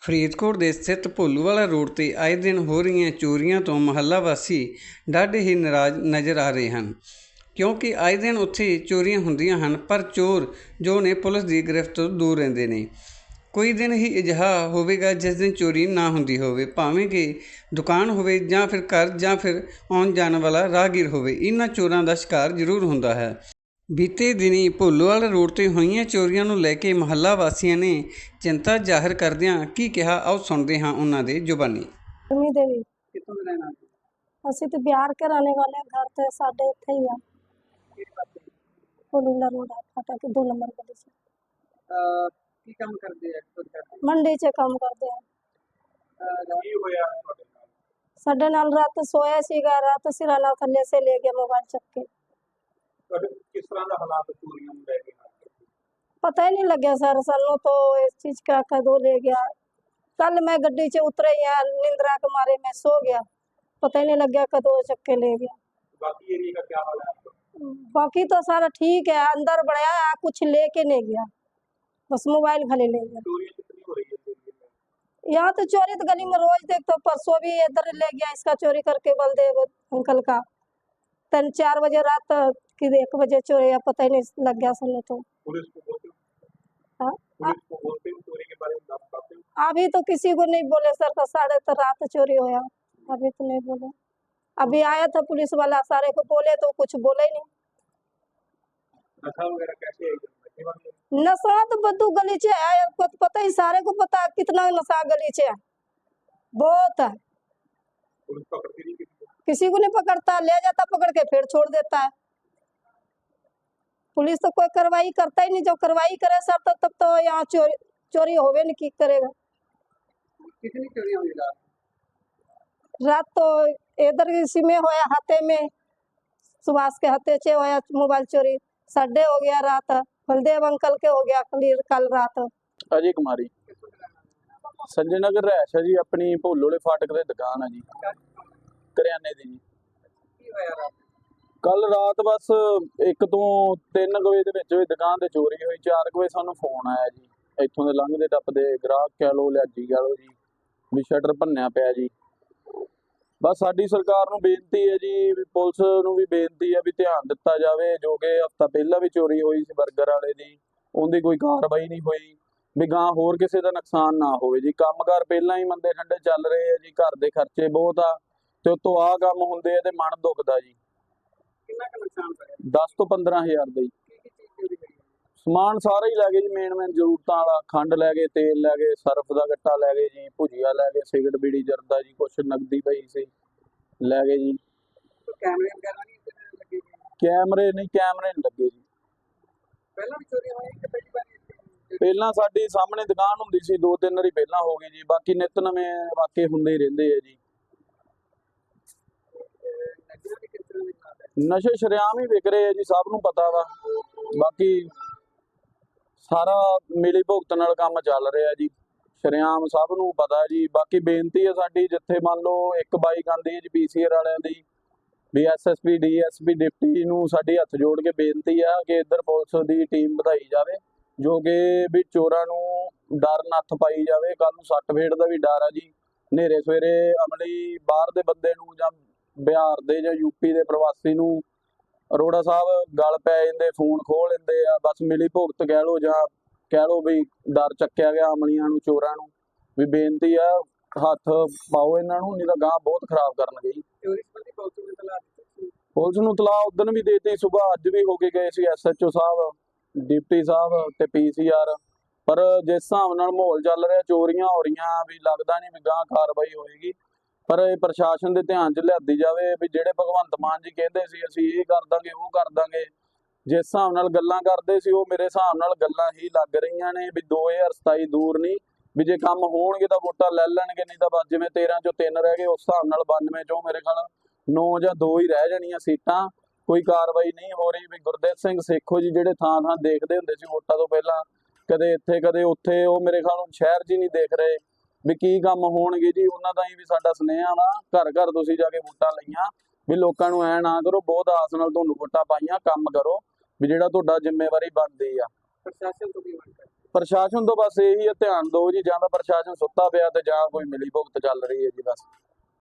ਫਰੀਦਕੋਟ ਦੇ ਸਥਿਤ ਭੋਲੂਵਾਲਾ ਰੋਡ ਤੇ ਆਏ ਦਿਨ ਹੋ ਰਹੀਆਂ ਚੋਰੀਆਂ ਤੋਂ ਮੁਹੱਲਾ ਵਾਸੀ ਡਾਢੇ ਹੀ ਨਾਰਾਜ਼ ਨਜ਼ਰ ਆ ਰਹੇ ਹਨ। ਕਿਉਂਕਿ ਆਏ ਦਿਨ ਉੱਥੇ ਚੋਰੀਆਂ ਹੁੰਦੀਆਂ ਹਨ, ਪਰ ਚੋਰ ਜੋ ਨੇ ਪੁਲਿਸ ਦੀ ਗ੍ਰਿਫਤ ਤੋਂ ਦੂਰ ਰਹਿੰਦੇ ਨੇ। ਕੋਈ ਦਿਨ ਹੀ ਅਜਿਹਾ ਹੋਵੇਗਾ ਜਿਸ ਦਿਨ ਚੋਰੀ ਨਾ ਹੁੰਦੀ ਹੋਵੇ, ਭਾਵੇਂ ਕਿ ਦੁਕਾਨ ਹੋਵੇ ਜਾਂ ਫਿਰ ਘਰ ਜਾਂ ਫਿਰ ਆਉਣ ਜਾਣ ਵਾਲਾ ਰਾਹਗੀਰ ਹੋਵੇ। ਇਹਨਾਂ ਚੋਰਾਂ ਦਾ ਸ਼ਿਕਾਰ ਜ਼ਰੂਰ ਹੁੰਦਾ ਹੈ। ਬੀਤੇ ਦਿਨੀਂ ਭੁੱਲੋਵਾਲ ਰੋਡ ਤੇ ਹੋਈਆਂ ਚੋਰੀਆਂ ਨੂੰ ਲੈ ਕੇ ਮਹੱਲਾ ਵਾਸੀਆਂ ਨੇ ਚਿੰਤਾ ਜ਼ਾਹਰ ਕਰਦਿਆਂ ਕੀ ਕਿਹਾ ਆਓ ਸੁਣਦੇ ਹਾਂ ਉਹਨਾਂ ਦੇ ਜ਼ੁਬਾਨੀ। ਅਸੀਂ ਤੇ ਬਿਆਰ ਕਰਾਣੇ ਵਾਲੇ ਘਰ ਤੇ ਸਾਡੇ ਇੱਥੇ ਹੀ ਆ। ਭੁੱਲੋਵਾਲ ਰੋਡ ਫਾਟਾ ਕੇ ਨੰਬਰ ਗਲੀ ਚ ਕੀ ਕੰਮ ਕਰਦੇ ਆ? ਕੀ ਕਰਦੇ ਮੰਡੀ 'ਚ ਕੰਮ ਕਰਦੇ ਆ। ਸਾਡੇ ਨਾਲ ਰਾਤ ਸੋਇਆ ਸੀਗਾ ਰਾਤ ਸਿਰਾ ਨਾਲ ਥੱਲੇ ਸੇ ਲੈ ਗਿਆ ਮੋਬਾਈਲ ਚੱਕ ਕੇ। ਕਿਸ ਤਰ੍ਹਾਂ ਦਾ ਹਾਲਾਤ ਚੋਰੀਆਂ ਨੂੰ ਲੈ ਕੇ पता ही नहीं लगे सर सानू तो इस चीज का कदों ले गया कल मैं गड्डी से उतरे यहाँ निंद्रा के मारे मैं सो गया पता ही नहीं लग गया कदों चक के ले गया ਬਾਕੀ ਏਰੀਆ ਦਾ ਕੀ ਹਾਲ ਹੈ बाकी तो सारा ठीक है अंदर बढ़ाया कुछ लेके नहीं गया बस मोबाइल खाली ले गया ਚੋਰੀਆਂ ਕਿਤਨੀ ਹੋ ਰਹੀ ਹੈ यहाँ तो चोरी तो गली में रोज देख तो परसों भी इधर ले गया इसका चोरी करके बलदेव अंकल का तीन चार बजे रात कि एक बजे चोरी या पता ही नहीं लग गया सुनने तो। पुलिस को बोलते हाँ? पुलिस को बोलते चोरी के बारे में बात करते अभी तो किसी को नहीं बोले सर तो साढ़े तो रात चोरी होया। अभी तो नहीं बोले। अभी आया था पुलिस वाला सारे को बोले तो कुछ बोले ही नहीं। नशा तो बद्दू गली च है तो पता ही सारे को पता कितना नशा गली च है। बहुत। है किसी को नहीं पकड़ता ले जाता पकड़ के फिर छोड़ देता है। पुलिस तो कोई कार्रवाई करता ही नहीं जो कार्रवाई करे सर तो तब तो यहाँ चोरी चोरी होवे नहीं की करेगा कितनी चोरियां हुई रात रात तो इधर इसी में होया हाथे में सुभाष के हाथे से होया मोबाइल चोरी साढ़े हो गया रात बलदेव अंकल के हो गया कल कल रात ਅਜੇ ਕੁਮਾਰੀ ਸੰਜੇ ਨਗਰ ਰਹਿਸ਼ ਹੈ ਜੀ ਆਪਣੀ ਭੋਲੋਲੇ ਫਾਟਕ ਦੇ ਦੁਕਾਨ ਹੈ ਜੀ ਕਰਿਆਨੇ ਦੀ ਜੀ ਕੀ ਹੋਇਆ ਰਾਤ ਕੱਲ ਰਾਤ ਬਸ 1 ਤੋਂ 3 ਵਜੇ ਦੇ ਵਿੱਚ ਵਿੱਚ ਦੁਕਾਨ ਤੇ ਚੋਰੀ ਹੋਈ 4 ਵਜੇ ਸਾਨੂੰ ਫੋਨ ਆਇਆ ਜੀ। ਇੱਥੋਂ ਦੇ ਲੰਘਦੇ ਟੱਪਦੇ ਗ੍ਰਾਹਕ ਕਹਿ ਲੋ ਲਿਆਜੀ ਕਹਿ ਲੋ ਜੀ, ਵੀ ਸ਼ਟਰ ਭੰਨਿਆ ਪਿਆ ਜੀ। ਬਸ ਸਾਡੀ ਸਰਕਾਰ ਨੂੰ ਬੇਨਤੀ ਹੈ ਜੀ, ਵੀ ਪੁਲਿਸ ਨੂੰ ਵੀ ਬੇਨਤੀ ਹੈ ਵੀ ਧਿਆਨ ਦਿੱਤਾ ਜਾਵੇ, ਜੋ ਕਿ ਹਫਤਾ ਪਹਿਲਾਂ ਵੀ ਚੋਰੀ ਹੋਈ ਸੀ 버ਗਰ ਵਾਲੇ ਦੀ, ਉਹਦੀ ਕੋਈ ਕਾਰਵਾਈ ਨਹੀਂ ਹੋਈ। ਵੀ ਗਾਂ ਹੋਰ ਕਿਸੇ ਦਾ ਨੁਕਸਾਨ ਨਾ ਹੋਵੇ ਜੀ। ਕੰਮਕਾਰ ਪਹਿਲਾਂ ਹੀ ਮੰਦੇ ਠੰਡੇ ਚੱਲ ਰਹੇ ਆ ਜੀ, ਘਰ ਦੇ ਖਰਚੇ ਬਹੁਤ ਆ, ਤੇ ਉਤੋਂ ਆ ਕੰਮ ਹੁੰਦੇ ਆ ਤੇ ਮਨ ਦੁਖਦਾ ਜੀ। ਕਿੰਨਾ ਕੁ ਨੁਕਸਾਨ ਹੋਇਆ? 10 ਤੋਂ 15000 ਦਾ ਜੀ ਸਮਾਨ ਸਾਰਾ ਹੀ ਲੈ ਗਏ ਜੀ ਮੇਨ ਮੇਨ ਜ਼ਰੂਰਤਾਂ ਵਾਲਾ। ਖੰਡ ਲੈ ਗਏ ਤੇਲ ਲੈ ਗਏ ਸਰਫ ਦਾ ਗੱਟਾ ਲੈ ਗਏ ਜੀ ਭੁਜੀਆ ਲੈ ਗਏ ਸਿਗਰਟ ਬੀੜੀ ਜਰਦਾ ਜੀ ਕੁਛ ਨਗਦੀ ਪਈ ਸੀ ਲੈ ਗਏ ਜੀ। ਕੈਮਰੇ ਵਗੈਰਾ ਨਹੀਂ ਲੱਗੇ? ਕੈਮਰੇ ਨਹੀਂ ਕੈਮਰੇ ਨਹੀਂ ਲੱਗੇ ਜੀ। ਪਹਿਲਾਂ ਵੀ ਚੋਰੀ ਹੋਈ ਕਿ ਪਹਿਲੀ ਵਾਰ? ਪਹਿਲਾਂ ਸਾਡੀ ਸਾਹਮਣੇ ਦੁਕਾਨ ਹੁੰਦੀ ਸੀ ਦੋ ਤਿੰਨ ਵਾਰੀ ਪਹਿਲਾਂ ਹੋ ਗਈ ਜੀ ਬਾਕੀ ਨਿਤ ਨਵੇਂ ਵਾਕੇ ਹੁੰਦੇ ਹੀ ਰਹਿੰਦੇ ਆ ਜੀ ਅਹ ਨਸ਼ਿਆਂ ਦੀ ਕਿਸ ਤਰ੍ਹਾਂ ਦੀ ਹਾਲਤ ਹੈ ਨਸ਼ੇ ਸ਼ਰੇਆਮ ਹੀ ਵਿਕ ਰਹੇ ਆ ਜੀ, ਸਭ ਨੂੰ ਪਤਾ ਵਾ। ਬਾਕੀ ਸਾਰਾ ਮਿਲੀ ਭੁਗਤ ਨਾਲ ਕੰਮ ਚੱਲ ਰਿਹਾ ਜੀ। ਸ਼ਰੇਆਮ ਸਭ ਨੂੰ ਪਤਾ ਜੀ। ਬਾਕੀ ਬੇਨਤੀ ਹੈ ਸਾਡੀ, ਜਿੱਥੇ ਮੰਨ ਲਓ ਇੱਕ ਬਾਈਕ ਆਂਦੀ ਹੈ ਜੀ ਪੀਸੀਆਰ ਵਾਲਿਆਂ ਦੀ ਵੀ ਐਸਐਸਪੀ ਡੀਐਸਪੀ ਡਿਪਟੀ ਨੂੰ ਸਾਡੀ ਹੱਥ ਜੋੜ ਕੇ ਬੇਨਤੀ ਆ ਕਿ ਇੱਧਰ ਪੁਲਿਸ ਦੀ ਟੀਮ ਵਧਾਈ ਜਾਵੇ, ਜੋ ਕਿ ਵੀ ਚੋਰਾਂ ਨੂੰ ਡਰ ਨੱਥ ਪਾਈ ਜਾਵੇ। ਕੱਲ ਨੂੰ ਸੱਟ ਫੇੜ ਦਾ ਵੀ ਡਰ ਆ ਜੀ। ਹਨੇਰੇ ਸਵੇਰੇ ਅਮਲੀ ਬਾਹਰ ਦੇ ਬੰਦੇ ਨੂੰ ਜਾਂ ਬਿਹਾਰ ਦੇ ਜਾਂ ਯੂਪੀ ਦੇ ਪ੍ਰਵਾਸੀ ਨੂੰ ਅਰੋੜਾ ਸਾਹਿਬ ਗੱਲ ਪੈ ਜਾਂਦੇ ਫੋਨ ਖੋਲ ਲੈਂਦੇ ਆ ਬਸ ਮਿਲੀ ਭੁਗਤ ਕਹਿ ਲੋ ਜਾਂ ਕਹਿ ਲੋ ਵੀ ਡਰ ਚੱਕਿਆ ਗਿਆ ਅਮਲੀਆਂ ਨੂੰ ਚੋਰਾਂ ਨੂੰ ਵੀ ਬੇਨਤੀ ਆ ਹੱਥ ਪਾਓ ਇਹਨਾਂ ਨੂੰ ਨਹੀਂ ਤਾਂ ਗਾਂ ਬਹੁਤ ਖਰਾਬ ਕਰਨਗੇ ਪੁਲਿਸ ਨੂੰ ਤਲਾ ਉਦੋਂ ਵੀ ਦੇਤੀ ਸਵੇਰ ਅੱਜ ਵੀ ਹੋ ਕੇ ਗਏ ਸੀ ਐਸਐਚਓ ਸਾਹਿਬ ਡਿਪਟੀ ਸਾਹਿਬ ਤੇ ਪੀਸੀਆਰ ਪਰ ਜਿਸ ਹਿਸਾਬ ਨਾਲ ਮਾਹੌਲ ਚੱਲ ਰਿਹਾ ਚੋਰੀਆਂ ਹੋ ਰਹੀਆਂ ਵੀ ਲੱਗਦਾ ਨਹੀਂ ਵੀ ਗਾਂ ਕਾਰਵਾਈ ਹੋਏਗੀ। ਪਰ ਇਹ ਪ੍ਰਸ਼ਾਸਨ ਦੇ ਧਿਆਨ 'ਚ ਲਿਆਦੀ ਜਾਵੇ ਵੀ ਜਿਹੜੇ ਭਗਵੰਤ ਮਾਨ ਜੀ ਕਹਿੰਦੇ ਸੀ, ਅਸੀਂ ਇਹ ਕਰ ਦਾਂਗੇ, ਉਹ ਕਰ ਦਾਂਗੇ। ਜਿਸ ਹਿਸਾਬ ਨਾਲ ਗੱਲਾਂ ਕਰਦੇ ਸੀ, ਉਹ ਮੇਰੇ ਹਿਸਾਬ ਨਾਲ ਗੱਲਾਂ ਹੀ ਲੱਗ ਰਹੀਆਂ ਨੇ ਵੀ 2027 ਦੂਰ ਨਹੀਂ, ਵੀ ਜੇ ਕੰਮ ਹੋਣਗੇ ਤਾਂ ਵੋਟਾਂ ਲੈ ਲੈਣਗੇ, ਨਹੀਂ ਤਾਂ ਬਸ ਜਿਵੇਂ 13 ਚੋਂ 3 ਰਹਿ ਗਏ, ਉਸ ਹਿਸਾਬ ਨਾਲ 92 ਚੋਂ ਮੇਰੇ ਖਿਆਲ 9 ਜਾਂ 2 ਹੀ ਰਹਿ ਜਾਣੀਆਂ ਸੀਟਾਂ। ਕੋਈ ਕਾਰਵਾਈ ਨਹੀਂ ਹੋ ਰਹੀ ਵੀ ਗੁਰਦੇਵ ਸਿੰਘ ਸੇਖੋ ਜੀ ਜਿਹੜੇ ਥਾਂ ਥਾਂ ਦੇਖਦੇ ਹੁੰਦੇ ਸੀ ਵੋਟਾਂ ਤੋਂ ਪਹਿਲਾਂ, ਕਦੇ ਇੱਥੇ, ਕਦੇ ਉੱਥੇ, ਉਹ ਮੇਰੇ ਖਿਆਲ ਨੂੰ ਸ਼ਹਿਰ 'ਚ ਹੀ ਨਹੀਂ ਦੇਖ ਰਹੇ। ਵੀ ਕੀ ਕੰਮ ਹੋਣਗੇ ਜੀ? ਉਹਨਾਂ ਦਾ ਹੀ ਵੀ ਸਾਡਾ ਸੁਨੇਹਾ ਵਾ। ਘਰ ਘਰ ਤੁਸੀਂ ਜਾ ਕੇ ਵੋਟਾਂ ਲਈਆਂ। ਵੀ ਲੋਕਾਂ ਨੂੰ ਐ ਨਾ ਕਰੋ ਬਹੁਤ ਆਸ ਨਾਲ ਤੁਹਾਨੂੰ ਵੋਟਾਂ ਪਾਈਆਂ। ਕੰਮ ਕਰੋ ਵੀ ਜਿਹੜਾ ਤੁਹਾਡਾ ਜ਼ਿੰਮੇਵਾਰੀ ਬਣਦੀ ਆ। ਪ੍ਰਸ਼ਾਸਨ ਤੋਂ ਵੀ ਮੰਗ ਕਰਦੇ? ਪ੍ਰਸ਼ਾਸਨ ਤੋਂ ਬਸ ਇਹੀ ਧਿਆਨ ਦਿਓ ਜੀ। ਜਾਂ ਤਾਂ ਪ੍ਰਸ਼ਾਸਨ ਸੁੱਤਾ ਪਿਆ ਤੇ ਜਾਂ ਕੋਈ ਮਿਲੀ ਭੁਗਤ ਚੱਲ ਰਹੀ ਹੈ ਜੀ ਬਸ।